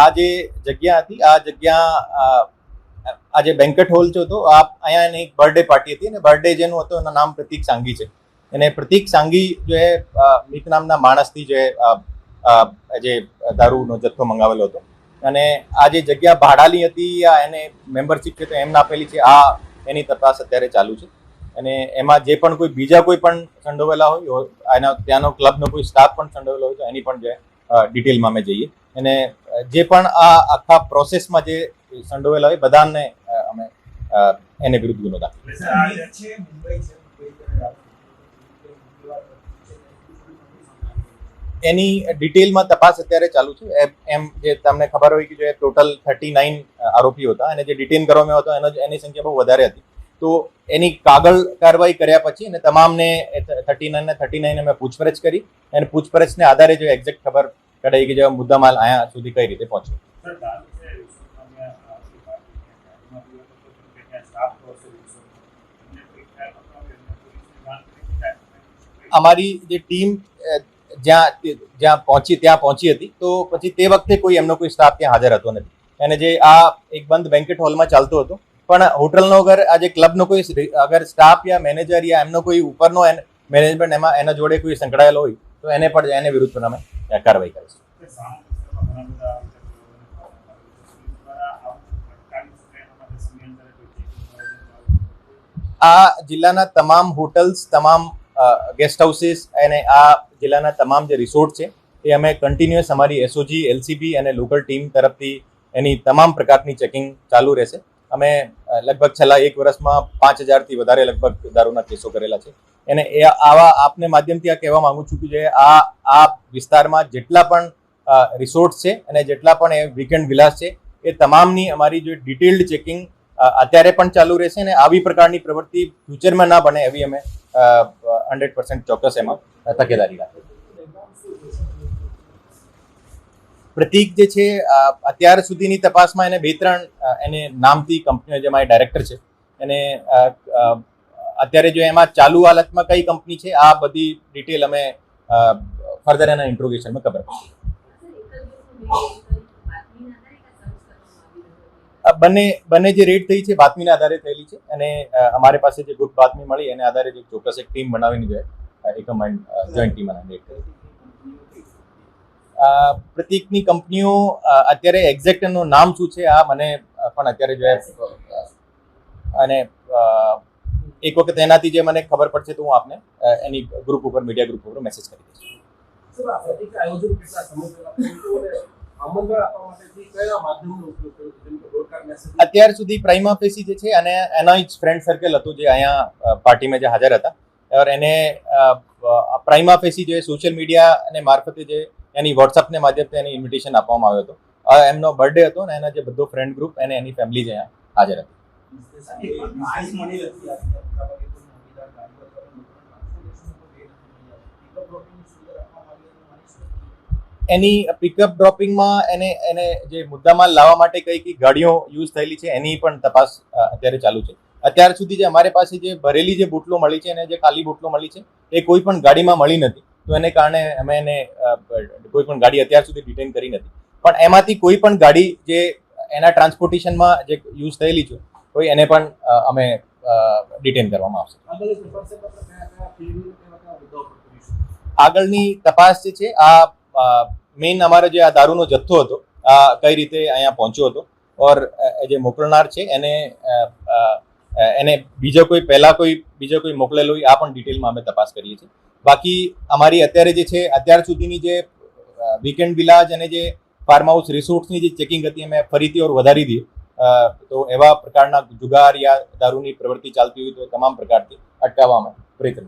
આ જે જગ્યા હતી, આ જગ્યા, આ જે બેન્કેટ હોલ છે તો આ અહીંયા એની એક બર્થડે પાર્ટી હતી અને બર્થડે જેનું હતું એનું નામ પ્રતિક સાંગી છે. અને પ્રતિક સાંગી જો મિત નામના માણસથી જે જે દારૂનો જથ્થો મંગાવેલો હતો. અને આ જે જગ્યા ભાડાની હતી, આ એને મેમ્બરશિપ છે તો એમને આપેલી છે, આ એની તપાસ અત્યારે ચાલુ છે. અને એમાં જે પણ કોઈ બીજા કોઈ પણ સંડોવેલા હોય એના ત્યાંનો ક્લબનો કોઈ સ્ટાફ પણ સંડોવેલો હોય તો એની પણ જે ડિટેલમાં અમે જઈએ. અને જે પણ આ આખા પ્રોસેસમાં જે સંડોવેલા હોય બધાને અમે એને વિરુદ્ધ ગુનો દાખલ એની ડિટેલમાં તપાસ અત્યારે ચાલુ છે. એમ- જે તમને ખબર હોય કે જે ટોટલ થર્ટી નાઇન આરોપીઓ હતા અને જે ડિટેન કરવામાં આવ્યો હતો એનો એની સંખ્યા બહુ વધારે હતી. તો એની કાગળ કાર્યવાહી કર્યા પછી અને તમામને થર્ટી નાઇનને થર્ટી નાઇન અમે પૂછપરછ કરી. અને પૂછપરછને આધારે જો એક્ઝેક્ટ ખબર કઢાઈ કે મુદ્દા મુદ્દામાલ અહીંયા સુધી કઈ રીતે પહોંચ્યો? અમારી જે ટીમ જ્યાં જ્યાં પહોંચી ત્યાં પહોંચી હતી તો પછી તે વખતે કોઈ એમનો કોઈ સ્ટાફ ત્યાં હાજર હતો નથી. અને જે આ એક બંધ બેન્કેટ હોલમાં ચાલતો હતો પણ હોટલનો અગર આ જે ક્લબનો કોઈ અગર સ્ટાફ યા મેનેજર યા એમનો કોઈ ઉપરનો મેનેજમેન્ટ એમાં એના જોડે કોઈ સંકળાયેલો હોય તો એને પણ એને વિરુદ્ધ પણ અમે કાર્યવાહી કરીશું આ જિલ્લાના તમામ હોટલ્સ તમામ ગેસ્ટ હાઉસીસ અને આ જિલ્લાના તમામ જે રિસોર્ટ છે એ અમે કન્ટિન્યુઅસ અમારી એસઓજી એલસીબી અને લોકલ ટીમ તરફથી એની તમામ પ્રકારની ચેકિંગ ચાલુ રહેશે. અમે લગભગ છેલ્લા એક વર્ષમાં પાંચ હજારથી વધારે લગભગ દારૂના કેસો કરેલા છે. એને એ આવા આપને માધ્યમથી આ કહેવા માંગુ છું કે જે આ આ વિસ્તારમાં જેટલા પણ રિસોર્ટ છે અને જેટલા પણ એ વીકેન્ડ વિલાસ છે, એ તમામની અમારી જે ડિટેલ્ડ ચેકિંગ અત્યારે પણ ચાલુ રહેશે અને આવી પ્રકારની પ્રવૃત્તિ ફ્યુચરમાં ના બને એવી અમે હંડ્રેડ પર્સન્ટ ચોક્કસ એમાં તકેદારી રાખીએ પ્રતિક જે છે અત્યાર સુધીની તપાસમાં એને બે ત્રણ એને નામથી કંપનીઓ, જેમાં એ ડાયરેક્ટર છે, એને અત્યારે જો એમાં ચાલુ હાલતમાં કઈ કંપની છે, આ બધી ડિટેલ અમે ફર્ધર એના ઇન્ટ્રોગેશનમાં ખબર બંને બંને જે રેડ થઈ છે, બાતમીના આધારે થયેલી છે, અને અમારી પાસે જે ગુપ્ત બાતમી મળી, એના આધારે જે ચોક્કસ એક ટીમ બનાવીને જોઈએ એકમ એક જોઈન્ટ ટીમ બનાવીને રેડ કરી પ્રતિકની કંપનીઓ અત્યારે એક્ઝેક્ટ એનું નામ શું છે આ મને પણ અત્યારે જો અને એક વખત એનાથી જે મને ખબર પડશે તો હું આપને એની ગ્રુપ ઉપર મીડિયા ગ્રુપ ઉપર મેસેજ કરી દઈશ. અત્યાર સુધી પ્રાઇમા ફેસી જે છે અને એના જ ફ્રેન્ડ સર્કલ હતું જે અહીંયા પાર્ટીમાં જે હાજર હતા. એને પ્રાઇમા ફેસી જે સોશિયલ મીડિયા અને મારફતે જે એની વોટ્સઅપને માધ્યમથી એની ઇન્વિટેશન આપવામાં આવ્યો હતો. એમનો બર્થડે હતો ને એના જે બધો ફ્રેન્ડ ગ્રુપ અને એની ફેમિલી જ હાજર હતી. એની પિકઅપ ડ્રોપિંગમાં એને એને જે મુદ્દામાલ લાવવા માટે કઈ કઈ ગાડીઓ યુઝ થયેલી છે એની પણ તપાસ અત્યારે ચાલુ છે. અત્યાર સુધી જે અમારી પાસે જે ભરેલી જે બોટલો મળી છે અને જે ખાલી બોટલો મળી છે, એ કોઈ પણ ગાડીમાં મળી નથી. તો એને કારણે અમે એને કોઈ પણ ગાડી અત્યાર સુધી ડિટેન કરી નથી. પણ એમાંથી કોઈ પણ ગાડી જે એના ટ્રાન્સપોર્ટેશનમાં જે યુઝ થયેલી છે કોઈ એને પણ અમે ડિટેન કરવામાં આવશે. આગળની તપાસ જે છે, આ મેઇન અમારો જે આ દારૂનો જથ્થો હતો, આ કઈ રીતે અહીંયા પહોંચ્યો હતો, ઓર જે મોકલનાર છે, એને એને બીજો કોઈ, પહેલા કોઈ, બીજો કોઈ મોકલેલો આ પણ ડિટેલમાં અમે તપાસ કરીએ છીએ. બાકી અમારી અત્યારે જે છે, અત્યાર સુધીની જે વીકેન્ડ વિલાજ અને જે ફાર્મ હાઉસ રિસોર્ટ્સની જે ચેકિંગ હતી, અમે ફરીથી ઓર વધારી દીધી. તો એવા પ્રકારના જુગાર યા દારૂની પ્રવૃત્તિ ચાલતી હોય તો તમામ પ્રકારથી અટકાવવામાં પ્રયત્ન